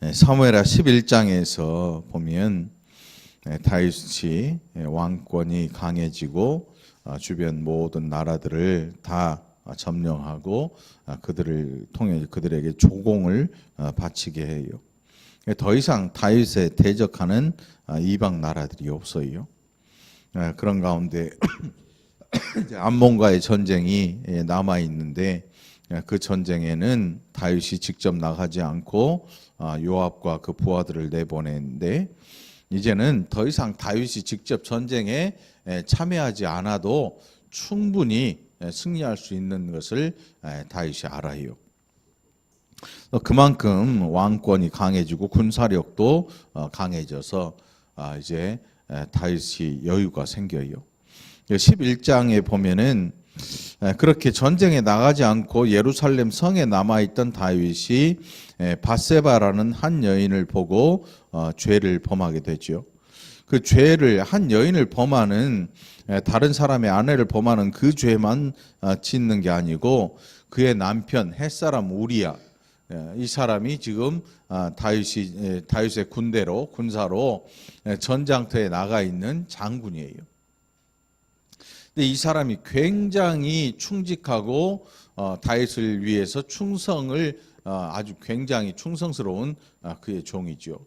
예, 사무엘하 11장에서 보면 예, 다윗이 예, 왕권이 강해지고 아, 주변 모든 나라들을 다 점령하고 아, 그들을 통해 그들에게 조공을 아, 바치게 해요. 예, 더 이상 다윗에 대적하는 아, 이방 나라들이 없어요. 예, 그런 가운데 암몬과의 전쟁이 예, 남아 있는데 예, 그 전쟁에는 다윗이 직접 나가지 않고 아, 요압과 그 부하들을 내보냈는데 이제는 더 이상 다윗이 직접 전쟁에 예, 참여하지 않아도 충분히 예, 승리할 수 있는 것을 예, 다윗이 알아요. 어, 그만큼 왕권이 강해지고 군사력도 어, 강해져서 아, 이제 에, 다윗이 여유가 생겨요. 11장에 보면은 에, 그렇게 전쟁에 나가지 않고 예루살렘 성에 남아 있던 다윗이 에, 바세바라는 한 여인을 보고 어, 죄를 범하게 되죠. 그 죄를 한 여인을 범하는 에, 다른 사람의 아내를 범하는 그 죄만 어, 짓는 게 아니고 그의 남편 햇사람 우리야 예, 이 사람이 지금 아, 다윗이 예, 다윗의 군대로 군사로 예, 전장터에 나가 있는 장군이에요. 근데 이 사람이 굉장히 충직하고 어, 다윗을 위해서 충성을 어, 아주 굉장히 충성스러운 아, 그의 종이죠.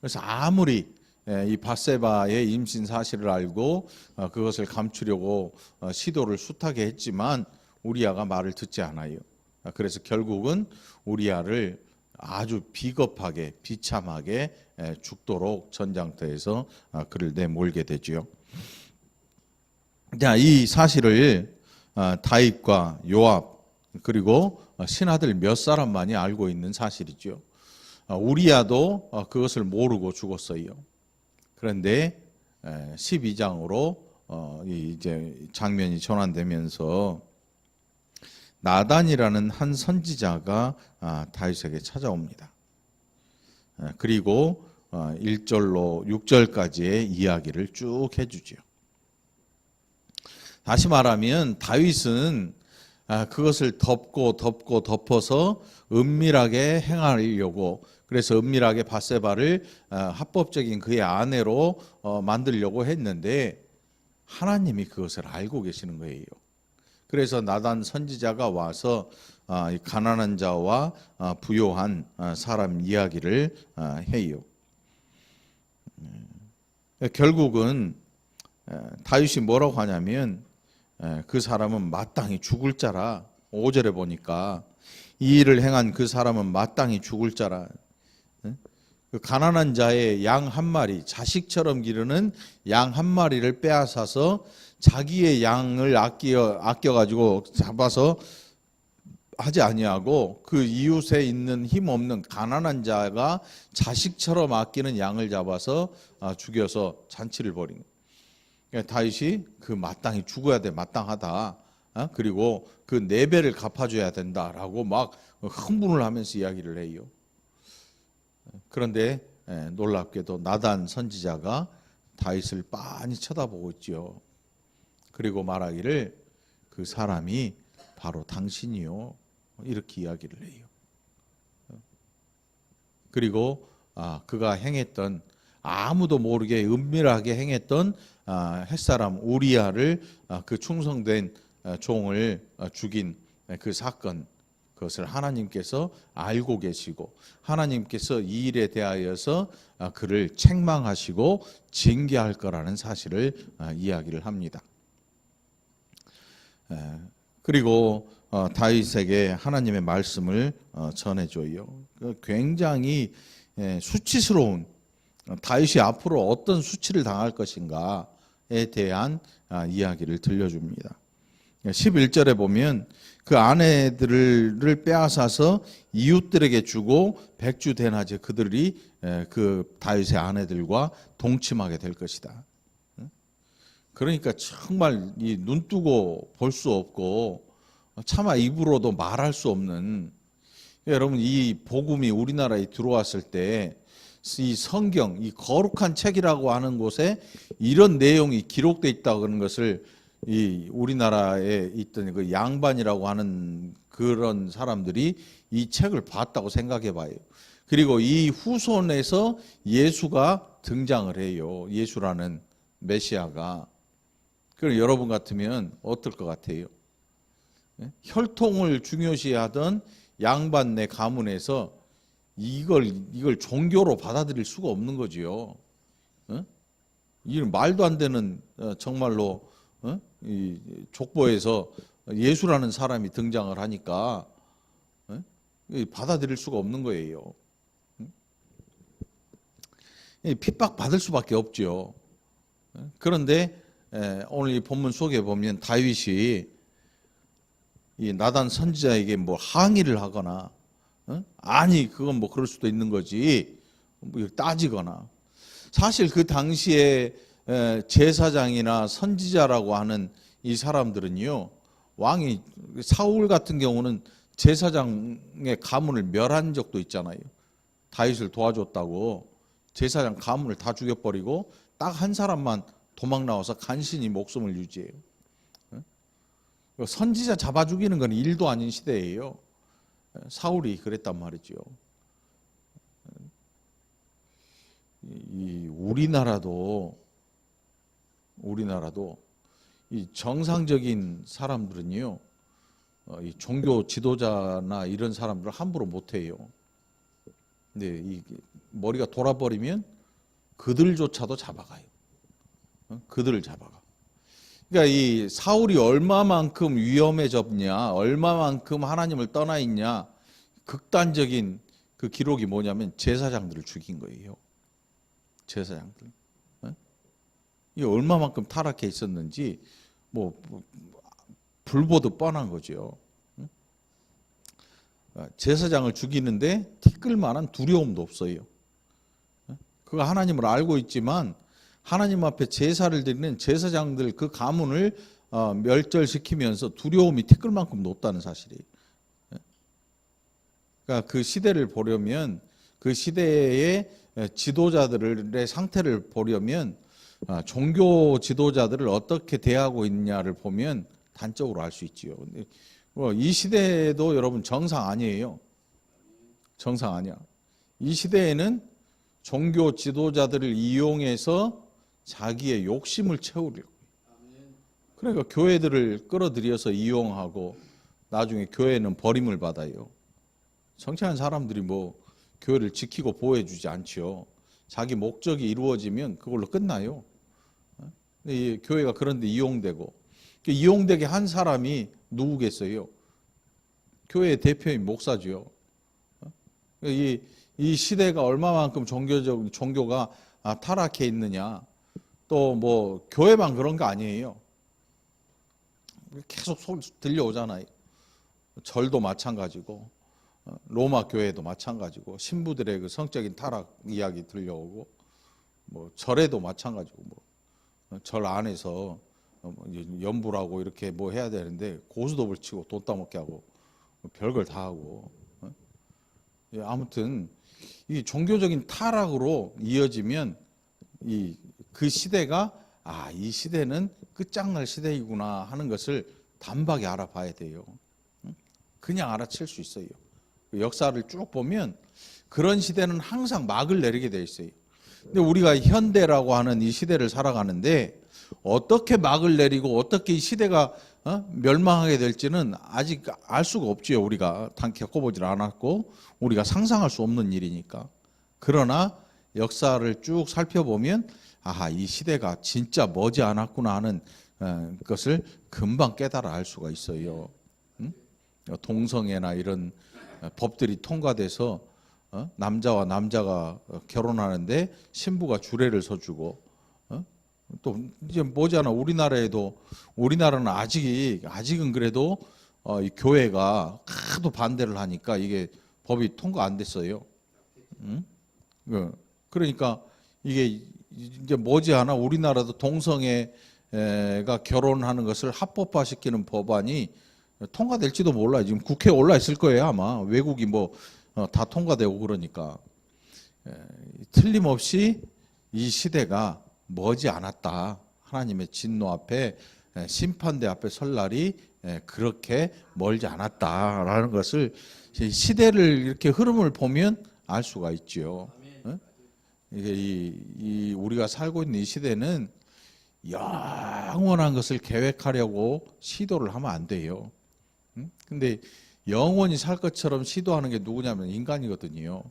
그래서 아무리 예, 이 바세바의 임신 사실을 알고 어, 그것을 감추려고 어, 시도를 숱하게 했지만 우리아가 말을 듣지 않아요. 아, 그래서 결국은 우리아를 아주 비겁하게 비참하게 에, 죽도록 전장터에서 아, 그를 내몰게 되지요. 자, 이 사실을 아, 다윗과 요압 그리고 어, 신하들 몇 사람만이 알고 있는 사실이죠. 아, 우리아도 어, 그것을 모르고 죽었어요. 그런데 12장으로 어, 이제 장면이 전환되면서 나단이라는 한 선지자가 아, 다윗에게 찾아옵니다. 에, 그리고 1절로 6절까지의 이야기를 쭉 해주죠. 다시 말하면 다윗은 아, 그것을 덮고 덮고 덮어서 은밀하게 행하려고 그래서 은밀하게 바세바를 아, 합법적인 그의 아내로 어, 만들려고 했는데 하나님이 그것을 알고 계시는 거예요. 그래서 나단 선지자가 와서 아, 이 가난한 자와 아, 부요한 아, 사람 이야기를 아, 해요. 음, 결국은 에, 다윗이 뭐라고 하냐면 에, 그 사람은 마땅히 죽을 자라 5절에 보니까 이 일을 행한 그 사람은 마땅히 죽을 자라 에? 그 가난한 자의 양 한 마리 자식처럼 기르는 양 한 마리를 빼앗아서 자기의 양을 아껴 아껴 가지고 잡아서 하지 아니하고 그 이웃에 있는 힘 없는 가난한 자가 자식처럼 아끼는 양을 잡아서 아, 죽여서 잔치를 벌인. 그러니까 다윗이 그 마땅히 죽어야 돼 마땅하다. 어? 그리고 그 네 배를 갚아줘야 된다라고 막 흥분을 하면서 이야기를 해요. 그런데 에, 놀랍게도 나단 선지자가 다윗을 빤히 쳐다보고 있죠. 그리고 말하기를 그 사람이 바로 당신이요. 이렇게 이야기를 해요. 그리고 아, 그가 행했던 아무도 모르게 은밀하게 행했던 아, 햇사람 우리아를 아, 그 충성된 아, 종을 아, 죽인 그 사건 그것을 하나님께서 알고 계시고 하나님께서 이 일에 대하여서 아, 그를 책망하시고 징계할 거라는 사실을 아, 이야기를 합니다. 에, 그리고 어, 다윗에게 하나님의 말씀을 어, 전해줘요. 그 굉장히 예, 수치스러운 어, 다윗이 앞으로 어떤 수치를 당할 것인가에 대한 아, 이야기를 들려줍니다. 11절에 보면 그 아내들을 빼앗아서 이웃들에게 주고 백주 대낮에 그들이 에, 그 다윗의 아내들과 동침하게 될 것이다. 그러니까 정말 이 눈뜨고 볼 수 없고 차마 입으로도 말할 수 없는 여러분 이 복음이 우리나라에 들어왔을 때 이 성경 이 거룩한 책이라고 하는 곳에 이런 내용이 기록돼 있다 그런 것을 이 우리나라에 있던 그 양반이라고 하는 그런 사람들이 이 책을 봤다고 생각해 봐요. 그리고 이 후손에서 예수가 등장을 해요. 예수라는 메시아가. 그럼 여러분 같으면 어떨 것 같아요? 예? 혈통을 중요시하던 양반네 가문에서 이걸 이걸 종교로 받아들일 수가 없는 거지요. 어? 이런 말도 안 되는 어, 정말로 어? 이 족보에서 예수라는 사람이 등장을 하니까 어? 이 받아들일 수가 없는 거예요. 이 핍박 받을 수밖에 없죠. 어? 그런데 에, 오늘 이 본문 속에 보면 다윗이 이 나단 선지자에게 뭐 항의를 하거나 어? 아니 그건 뭐 그럴 수도 있는 거지 뭐 따지거나 사실 그 당시에 에, 제사장이나 선지자라고 하는 이 사람들은요 왕이 사울 같은 경우는 제사장의 가문을 멸한 적도 있잖아요 다윗을 도와줬다고 제사장 가문을 다 죽여버리고 딱 한 사람만 도망 나와서 간신히 목숨을 유지해요. 선지자 잡아 죽이는 건 일도 아닌 시대예요. 사울이 그랬단 말이죠. 이 우리나라도 우리나라도 이 정상적인 사람들은요, 어, 이 종교 지도자나 이런 사람들을 함부로 못 해요. 근데 이 머리가 돌아버리면 그들조차도 잡아가요. 어? 그들을 잡아가. 그러니까 이 사울이 얼마만큼 위험해졌냐, 얼마만큼 하나님을 떠나 있냐, 극단적인 그 기록이 뭐냐면 제사장들을 죽인 거예요. 제사장들. 어? 이 얼마만큼 타락해 있었는지 뭐, 뭐 불보듯 뻔한 거죠. 어? 제사장을 죽이는데 티끌 만한 두려움도 없어요. 그가 하나님을 알고 있지만 하나님 앞에 제사를 드리는 제사장들 그 가문을 어, 멸절시키면서 두려움이 티끌만큼 높다는 사실이에요. 그러니까 그 시대를 보려면 그 시대의 지도자들의 상태를 보려면 아, 종교 지도자들을 어떻게 대하고 있냐를 보면 단적으로 알 수 있지요. 근데 뭐이 시대도 여러분 정상 아니에요. 정상 아니야. 이 시대에는 종교 지도자들을 이용해서 자기의 욕심을 채우려고. 그러니까 교회들을 끌어들여서 이용하고 나중에 교회는 버림을 받아요. 성취한 사람들이 뭐 교회를 지키고 보호해 주지 않지요. 자기 목적이 이루어지면 그걸로 끝나요. 근데 이 교회가 그런데 이용되고 그 이용되게 한 사람이 누구겠어요? 교회의 대표인 목사지요. 이, 이 시대가 얼마만큼 종교적 종교가 아, 타락해 있느냐. 또 뭐 교회만 그런 거 아니에요. 계속 소리 들려오잖아요. 절도 마찬가지고 어, 로마 교회도 마찬가지고 신부들의 그 성적인 타락 이야기 들려오고 뭐 절에도 마찬가지고 뭐 절 안에서 어, 뭐 연부라고 이렇게 뭐 해야 되는데 고수도을 치고 돈 따먹게 하고 뭐 별걸 다 하고 어? 예, 아무튼 이 종교적인 타락으로 이어지면 이 그 시대가 아 이 시대는 끝장날 시대이구나 하는 것을 단박에 알아봐야 돼요. 응? 그냥 알아챌 수 있어요. 그 역사를 쭉 보면 그런 시대는 항상 막을 내리게 돼 있어요. 근데 우리가 현대라고 하는 이 시대를 살아가는데 어떻게 막을 내리고 어떻게 이 시대가 어? 멸망하게 될지는 아직 알 수가 없지요. 우리가 단 겪어보질 않았고 우리가 상상할 수 없는 일이니까. 그러나 역사를 쭉 살펴보면 아하 이 시대가 진짜 머지 않았구나 하는 어, 것을 금방 깨달아 알 수가 있어요. 응? 동성애나 이런 어, 법들이 통과돼서 어? 남자와 남자가 결혼하는데 신부가 주례를 서주고 어? 또 이제 뭐잖아 우리나라에도 우리나라는 아직 아직은 그래도 어, 이 교회가 하도 반대를 하니까 이게 법이 통과 안 됐어요. 그러니까 이게 이제 머지않아 우리나라도 동성애가 결혼하는 것을 합법화 시키는 법안이 통과될지도 몰라요. 지금 국회에 올라 있을 거예요 아마 외국이 뭐 다 통과되고 그러니까 에, 틀림없이 이 시대가 머지 않았다. 하나님의 진노 앞에 에, 심판대 앞에 설 날이 에, 그렇게 멀지 않았다라는 것을 시대를 이렇게 흐름을 보면 알 수가 있지요. 어? 이게 이, 이 우리가 살고 있는 이 시대는 영원한 것을 계획하려고 시도를 하면 안 돼요. 응? 근데 영원히 살 것처럼 시도하는 게 누구냐면 인간이거든요.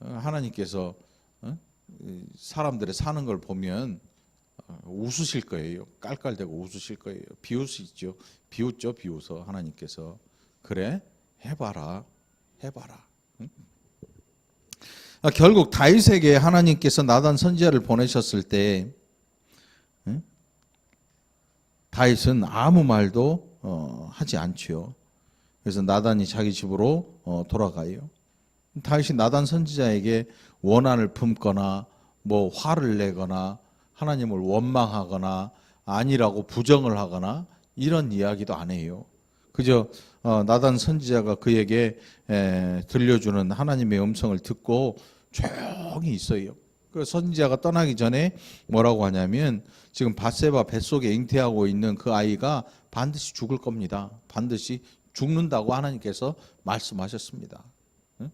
어, 하나님께서 어? 이 사람들의 사는 걸 보면 어, 웃으실 거예요. 깔깔대고 웃으실 거예요. 비웃으시죠. 비웃죠. 비웃어 하나님께서 그래 해봐라, 해봐라. 응? 아, 결국 다윗에게 하나님께서 나단 선지자를 보내셨을 때 응? 다윗은 아무 말도 어, 하지 않지요. 그래서 나단이 자기 집으로 어, 돌아가요. 다윗이 나단 선지자에게 원한을 품거나 뭐 화를 내거나 하나님을 원망하거나 아니라고 부정을 하거나 이런 이야기도 안 해요. 그저 어, 나단 선지자가 그에게 에, 들려주는 하나님의 음성을 듣고 조용히 있어요. 그 선지자가 떠나기 전에 뭐라고 하냐면 지금 바세바 뱃속에 잉태하고 있는 그 아이가 반드시 죽을 겁니다. 반드시 죽는다고 하나님께서 말씀하셨습니다. 응?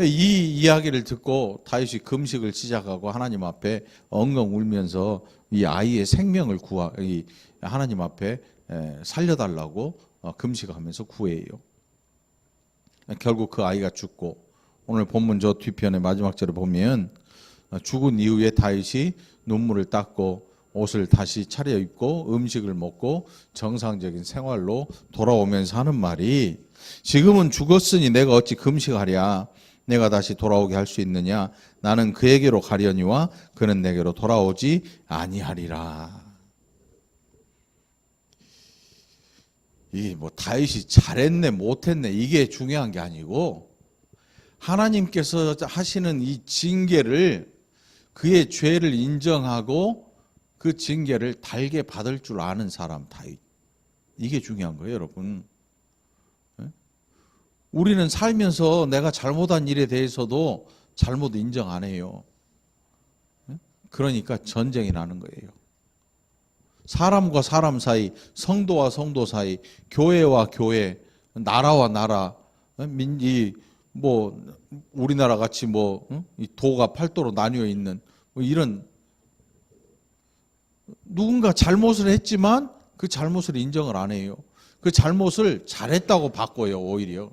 이 이야기를 듣고 다윗이 금식을 시작하고 하나님 앞에 엉엉 울면서 이 아이의 생명을 구하 이 하나님 앞에 에, 살려달라고 어, 금식하면서 구해요. 결국 그 아이가 죽고 오늘 본문 저 뒤편의 마지막 절에 보면 어, 죽은 이후에 다윗이 눈물을 닦고 옷을 다시 차려 입고 음식을 먹고 정상적인 생활로 돌아오면서 하는 말이 지금은 죽었으니 내가 어찌 금식하랴? 내가 다시 돌아오게 할 수 있느냐? 나는 그에게로 가려니와 그는 내게로 돌아오지 아니하리라 이 뭐 다윗이 잘했네 못했네 이게 중요한 게 아니고 하나님께서 하시는 이 징계를 그의 죄를 인정하고 그 징계를 달게 받을 줄 아는 사람 다윗 이게 중요한 거예요 여러분 예? 우리는 살면서 내가 잘못한 일에 대해서도 잘못 인정 안 해요 예? 그러니까 전쟁이 나는 거예요 사람과 사람 사이, 성도와 성도 사이, 교회와 교회, 나라와 나라, 민지 뭐 우리나라 같이 뭐이 도가 팔도로 나뉘어 있는 뭐 이런 누군가 잘못을 했지만 그 잘못을 인정을 안 해요. 그 잘못을 잘했다고 바꿔요 오히려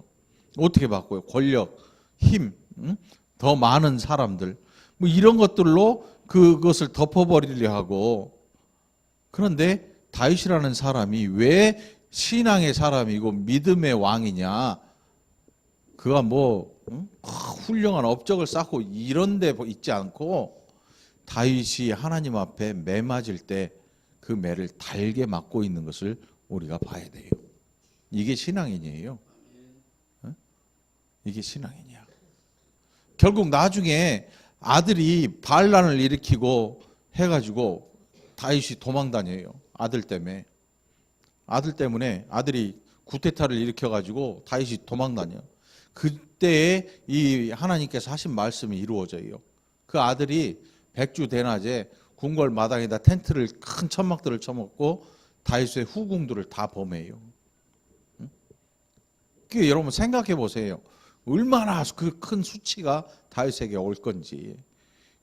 어떻게 바꿔요? 권력, 힘, 응? 더 많은 사람들 뭐 이런 것들로 그것을 덮어버리려 하고 그런데 다윗이라는 사람이 왜 신앙의 사람이고 믿음의 왕이냐? 그가 뭐 응? 훌륭한 업적을 쌓고 이런 데 있지 않고 다윗이 하나님 앞에 매 맞을 때 그 매를 달게 맞고 있는 것을 우리가 봐야 돼요. 이게 신앙인이에요. 응? 이게 신앙이냐? 결국 나중에 아들이 반란을 일으키고 해가지고 다윗이 도망 다녀요. 아들 때문에. 아들 때문에 아들이 구테타를 일으켜 가지고 다윗이 도망 다녀. 그때에 이 하나님께서 하신 말씀이 이루어져요. 그 아들이 백주 대낮에 궁궐 마당에다 텐트를 큰 천막들을 쳐먹고 다윗의 후궁들을 다 범해요. 응? 그 여러분 생각해 보세요. 얼마나 그 큰 수치가 다윗에게 올 건지.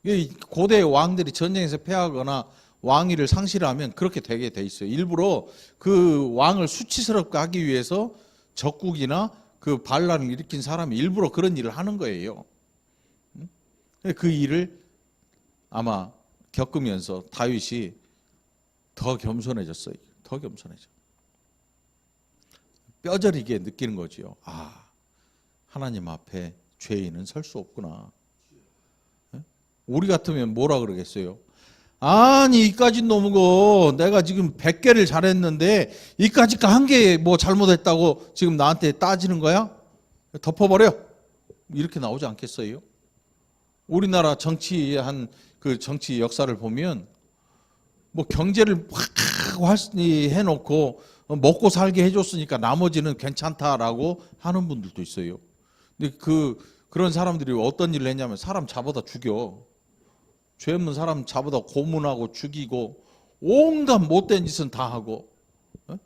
이 고대 왕들이 전쟁에서 패하거나 왕위를 상실하면 그렇게 되게 돼 있어요. 일부러 그 왕을 수치스럽게 하기 위해서 적국이나 그 반란을 일으킨 사람이 일부러 그런 일을 하는 거예요. 그 일을 아마 겪으면서 다윗이 더 겸손해졌어요. 더 겸손해져. 뼈저리게 느끼는 거지요. 아, 하나님 앞에 죄인은 설 수 없구나. 우리 같으면 뭐라 그러겠어요? 아니 이까지 넘고 내가 지금 100개를 잘했는데 이까지 한 개 뭐 잘못했다고 지금 나한테 따지는 거야? 덮어버려. 이렇게 나오지 않겠어요? 우리나라 정치한 그 정치 역사를 보면 뭐 경제를 확 해놓고 먹고 살게 해줬으니까 나머지는 괜찮다라고 하는 분들도 있어요. 근데 그 그런 사람들이 어떤 일을 했냐면 사람 잡아다 죽여. 죄 없는 사람 잡아다 고문하고 죽이고 온갖 못된 짓은 다 하고 어?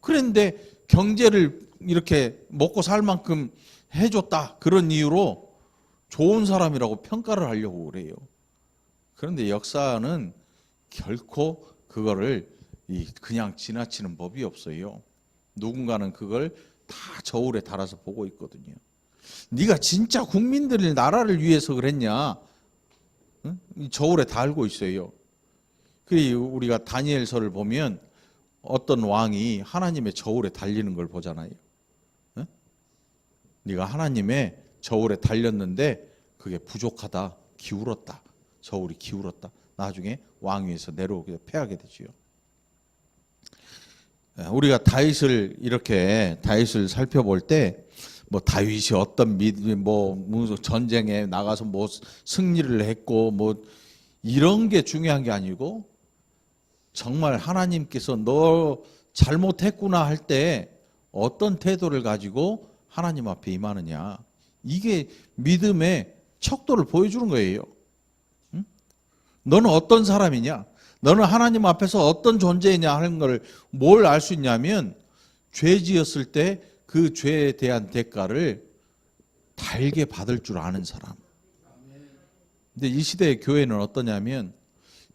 그런데 경제를 이렇게 먹고 살 만큼 해줬다 그런 이유로 좋은 사람이라고 평가를 하려고 그래요. 그런데 역사는 결코 그거를 이 그냥 지나치는 법이 없어요. 누군가는 그걸 다 저울에 달아서 보고 있거든요. 네가 진짜 국민들을 나라를 위해서 그랬냐? 저울에 달고 있어요. 그리고 우리가 다니엘서를 보면 어떤 왕이 하나님의 저울에 달리는 걸 보잖아요. 응? 네가 하나님의 저울에 달렸는데 그게 부족하다, 기울었다. 저울이 기울었다. 나중에 왕 위에서 내려오게 패하게 되지요. 예, 우리가 다윗을 이렇게 다윗을 살펴볼 때 뭐 다윗이 어떤 믿뭐 무슨 전쟁에 나가서 뭐 승리를 했고 뭐 이런 게 중요한 게 아니고 정말 하나님께서 너 잘못했구나 할 때 어떤 태도를 가지고 하나님 앞에 임하느냐 이게 믿음의 척도를 보여주는 거예요. 응? 너는 어떤 사람이냐? 너는 하나님 앞에서 어떤 존재이냐 하는 걸 뭘 알 수 있냐면 죄 지었을 때 그 죄에 대한 대가를 달게 받을 줄 아는 사람. 근데 이 시대의 교회는 어떠냐면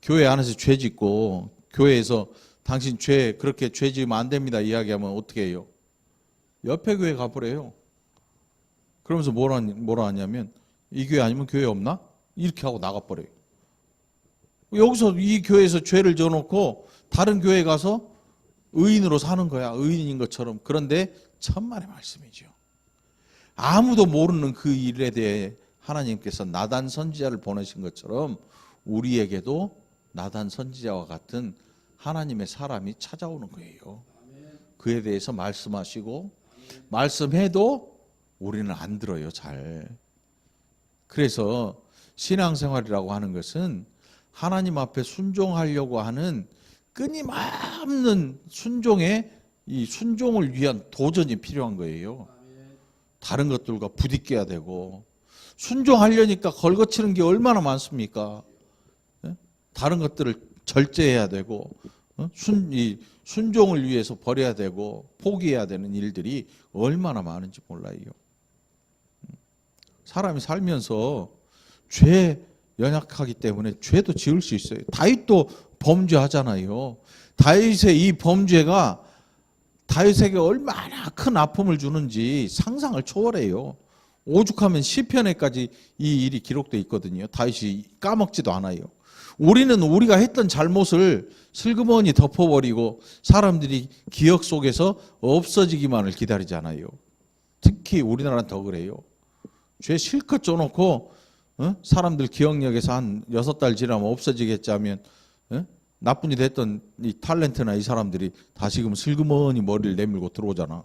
교회 안에서 죄 짓고 교회에서 당신 죄 그렇게 죄 지으면 안 됩니다 이야기하면 어떻게 해요? 옆에 교회 가버려요. 그러면서 뭐라 뭐라 하냐면 이 교회 아니면 교회 없나? 이렇게 하고 나가버려요. 여기서 이 교회에서 죄를 져놓고 다른 교회 가서 의인으로 사는 거야. 의인인 것처럼. 그런데 천만의 말씀이죠. 아무도 모르는 그 일에 대해 하나님께서 나단 선지자를 보내신 것처럼 우리에게도 나단 선지자와 같은 하나님의 사람이 찾아오는 거예요. 그에 대해서 말씀하시고 말씀해도 우리는 안 들어요, 잘. 그래서 신앙생활이라고 하는 것은 하나님 앞에 순종하려고 하는 끊임없는 순종의 이 순종을 위한 도전이 필요한 거예요. 다른 것들과 부딪혀야 되고 순종하려니까 걸거치는 게 얼마나 많습니까? 예? 다른 것들을 절제해야 되고 어? 순, 이 순종을 위해서 버려야 되고 포기해야 되는 일들이 얼마나 많은지 몰라요. 사람이 살면서 죄 연약하기 때문에 죄도 지을 수 있어요. 다윗도 범죄하잖아요. 다윗의 이 범죄가 다윗에게 얼마나 큰 아픔을 주는지 상상을 초월해요. 오죽하면 시편에까지 이 일이 기록돼 있거든요. 다윗이 까먹지도 않아요. 우리는 우리가 했던 잘못을 슬그머니 덮어버리고 사람들이 기억 속에서 없어지기만을 기다리잖아요. 특히 우리나라는 더 그래요. 죄 실컷 쪄놓고 어? 사람들 기억력에서 한 여섯 달 지나면 없어지겠지 하면 어? 나쁜 일 했던 이 탤런트나 이 사람들이 다시금 슬그머니 머리를 내밀고 들어오잖아.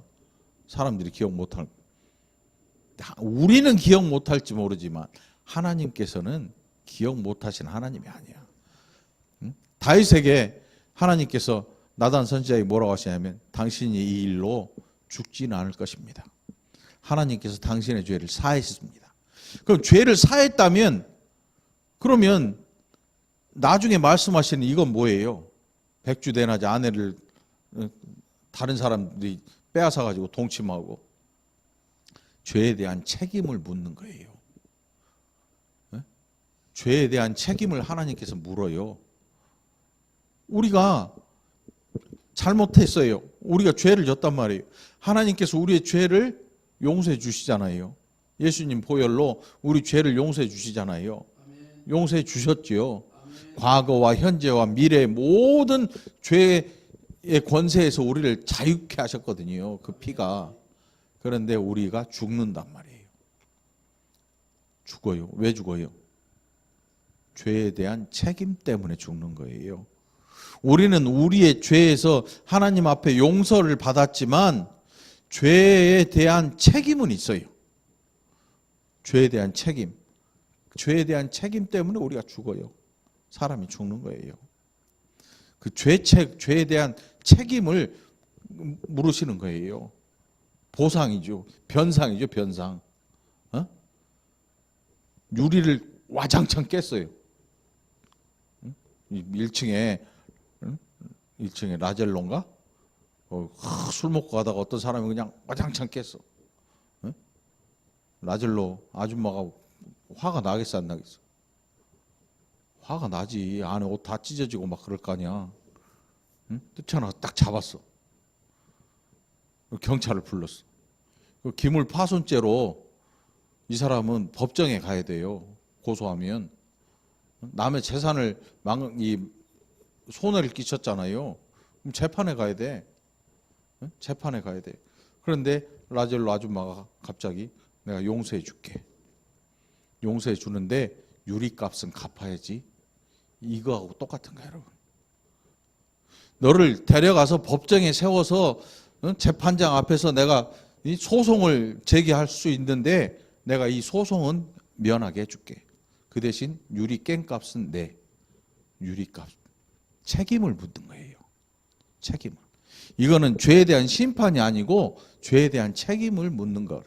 사람들이 기억 못할. 우리는 기억 못할지 모르지만 하나님께서는 기억 못하신 하나님이 아니야. 응? 다윗에게 하나님께서 나단 선지자에게 뭐라고 하시냐면 당신이 이 일로 죽지는 않을 것입니다. 하나님께서 당신의 죄를 사했습니다. 그럼 죄를 사했다면 그러면 나중에 말씀하시는 이건 뭐예요? 백주 대낮에 아내를 어, 다른 사람들이 빼앗아 가지고 동침하고 죄에 대한 책임을 묻는 거예요. 네? 죄에 대한 책임을 하나님께서 물어요. 우리가 잘못했어요. 우리가 죄를 졌단 말이에요. 하나님께서 우리의 죄를 용서해 주시잖아요. 예수님 보혈로 우리 죄를 용서해 주시잖아요. 용서해 주셨지요. 과거와 현재와 미래의 모든 죄의 권세에서 우리를 자유케 하셨거든요. 그 피가. 그런데 우리가 죽는단 말이에요. 죽어요. 왜 죽어요? 죄에 대한 책임 때문에 죽는 거예요. 우리는 우리의 죄에서 하나님 앞에 용서를 받았지만 죄에 대한 책임은 있어요. 죄에 대한 책임. 죄에 대한 책임 때문에 우리가 죽어요. 사람이 죽는 거예요. 그 죄책, 죄에 대한 책임을 물으시는 거예요. 보상이죠. 변상이죠, 변상. 어? 유리를 와장창 깼어요. 1층에 1층에 라젤론가 어, 술 먹고 가다가 어떤 사람이 그냥 와장창 깼어. 라젤로 아줌마가 화가 나겠어 안 나겠어? 화가 나지. 안에 옷 다 찢어지고 막 그럴 거 아니야. 응? 뛰쳐나가 딱 잡았어. 경찰을 불렀어. 그 기물 파손죄로 이 사람은 법정에 가야 돼요. 고소하면 남의 재산을 망, 이 손해를 끼쳤잖아요. 그럼 재판에 가야 돼. 응? 재판에 가야 돼. 그런데 라젤로 아줌마가 갑자기 내가 용서해 줄게. 용서해 주는데 유리값은 갚아야지. 이거하고 똑같은 거야, 여러분. 너를 데려가서 법정에 세워서 응? 재판장 앞에서 내가 이 소송을 제기할 수 있는데 내가 이 소송은 면하게 해줄게. 그 대신 유리 깽값은 내 유리값 책임을 묻는 거예요. 책임을. 이거는 죄에 대한 심판이 아니고 죄에 대한 책임을 묻는 것.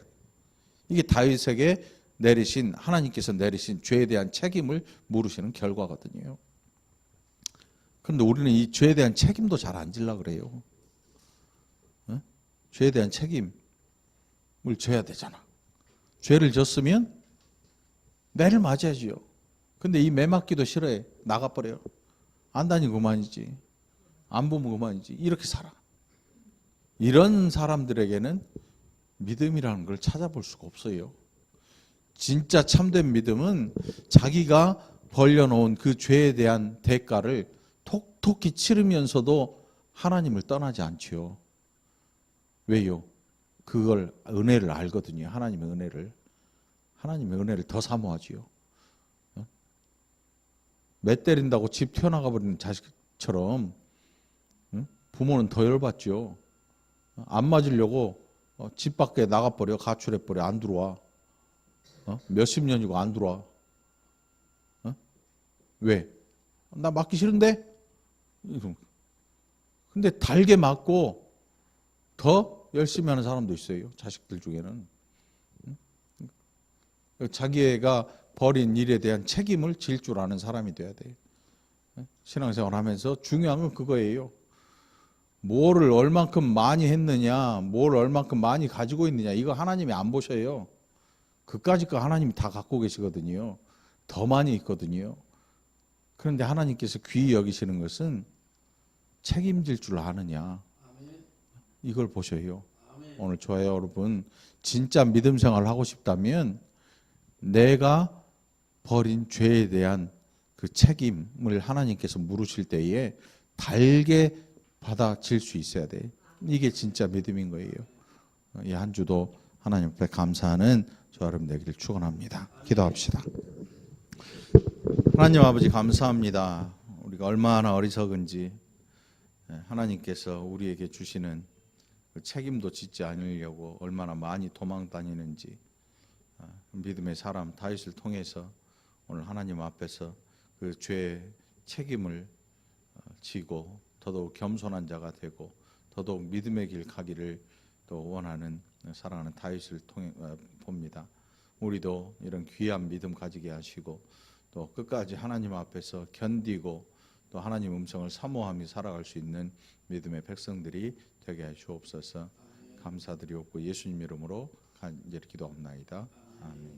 이게 다윗에게 내리신 하나님께서 내리신 죄에 대한 책임을 물으시는 결과거든요. 그런데 우리는 이 죄에 대한 책임도 잘 안 질라 그래요. 어? 죄에 대한 책임을 져야 되잖아. 죄를 졌으면 매를 맞아야지요. 근데 이 매 맞기도 싫어해. 나가버려요. 안 다니고 그만이지. 안 보면 그만이지. 이렇게 살아. 이런 사람들에게는 믿음이라는 걸 찾아볼 수가 없어요. 진짜 참된 믿음은 자기가 벌려놓은 그 죄에 대한 대가를 톡톡히 치르면서도 하나님을 떠나지 않지요. 왜요? 그걸 은혜를 알거든요. 하나님의 은혜를. 하나님의 은혜를 더 사모하지요. 어? 매 때린다고 집 튀어나가 버리는 자식처럼 응? 부모는 더 열받죠. 안 맞으려고 어, 집 밖에 나가버려 가출해버려 안 들어와. 어? 몇십 년이고 안 들어와. 어? 왜? 나 맞기 싫은데? 근데 달게 맞고 더 열심히 하는 사람도 있어요. 자식들 중에는. 응? 자기가 벌인 일에 대한 책임을 질 줄 아는 사람이 돼야 돼요. 신앙생활 하면서 중요한 건 그거예요. 뭐를 얼만큼 많이 했느냐, 뭘 얼만큼 많이 가지고 있느냐, 이거 하나님이 안 보셔요. 그까짓 거 하나님이 다 갖고 계시거든요. 더 많이 있거든요. 그런데 하나님께서 귀히 여기시는 것은 책임질 줄 아느냐. 이걸 보셔요. 오늘 좋아요, 여러분. 진짜 믿음 생활을 하고 싶다면 내가 벌인 죄에 대한 그 책임을 하나님께서 물으실 때에 달게 받아질 수 있어야 돼. 이게 진짜 믿음인 거예요. 이 한 주도 하나님 앞에 감사하는 저 여러분 되기를 축원합니다. 기도합시다. 하나님 아버지 감사합니다. 우리가 얼마나 어리석은지 예, 하나님께서 우리에게 주시는 그 책임도 짓지 않으려고 얼마나 많이 도망 다니는지 아, 믿음의 사람 다윗을 통해서 오늘 하나님 앞에서 그 죄의 책임을 어, 지고 더더욱 겸손한 자가 되고 더더욱 믿음의 길 가기를 또 원하는 사랑하는 다윗을 통해 어, 봅니다. 우리도 이런 귀한 믿음 가지게 하시고 또 끝까지 하나님 앞에서 견디고 또 하나님 음성을 사모하며 살아갈 수 있는 믿음의 백성들이 되게 하시옵소서. 감사드리옵고 예수님 이름으로 간절히 기도합나이다. 아멘.